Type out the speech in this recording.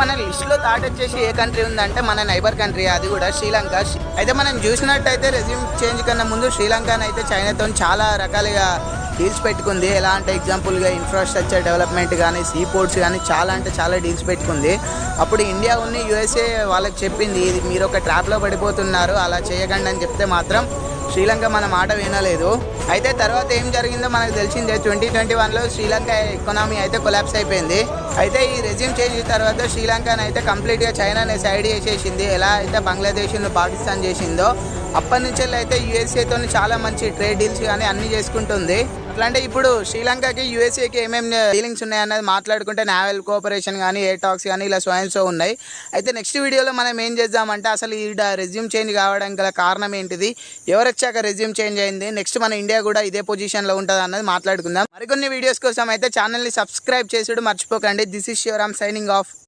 మన లిస్ట్లో థాట్ వచ్చేసి ఏ కంట్రీ ఉందంటే మన నైబర్ కంట్రీ అది కూడా శ్రీలంక. అయితే మనం చూసినట్టయితే రెజ్యూమ్ చేంజ్ కన్నా ముందు శ్రీలంక అయితే చైనాతో చాలా రకాలుగా డీల్స్ పెట్టుకుంది. ఎలా అంటే ఎగ్జాంపుల్గా ఇన్ఫ్రాస్ట్రక్చర్ డెవలప్మెంట్ కానీ సీ పోర్ట్స్ కానీ చాలా అంటే చాలా డీల్స్ పెట్టుకుంది. అప్పుడు ఇండియా ఉన్న యూఎస్ఏ వాళ్ళకి చెప్పింది ఇది మీరు ఒక ట్రాప్లో పడిపోతున్నారు అలా చేయకండి అని చెప్తే మాత్రం శ్రీలంక మన మాట వినలేదు. అయితే తర్వాత ఏం జరిగిందో మనకు తెలిసిందే. ట్వంటీ ట్వంటీ వన్లో శ్రీలంక ఎకనామీ అయితే కొలాప్స్ అయిపోయింది. అయితే ఈ రెజ్యూమ్ చేంజ్ తర్వాత శ్రీలంకను అయితే కంప్లీట్గా చైనాని సైడ్ చేసేసింది. ఎలా అయితే బంగ్లాదేశ్ను పాకిస్తాన్ చేసిందో అప్పటి నుంచి అయితే యూఎస్ఏతో చాలా మంచి ట్రేడ్ డీల్స్ కానీ అన్ని చేసుకుంటుంది. అట్లాంటి ఇప్పుడు శ్రీలంకకి యూఎస్ఏకి ఏమేమి డీలింగ్స్ ఉన్నాయన్నది మాట్లాడుకుంటే నావెల్ కోఆపరేషన్ కానీ ఏ టాక్స్ కానీ ఇలా స్వయం సో ఉన్నాయి. అయితే నెక్స్ట్ వీడియోలో మనం ఏం చేద్దామంటే అసలు ఈ రెజ్యూమ్ చేంజ్ కావడం గల కారణం ఏంటిది? ఎవరు వచ్చాక రెజ్యూమ్ చేంజ్ అయింది? నెక్స్ట్ మన ఇండియా కూడా ఇదే పొజిషన్లో ఉంటుంది అన్నది మాట్లాడుకుందాం. మరికొన్ని వీడియోస్ కోసం అయితే ఛానల్ని సబ్స్క్రైబ్ చేసుడు మర్చిపోకండి. This is your am signing off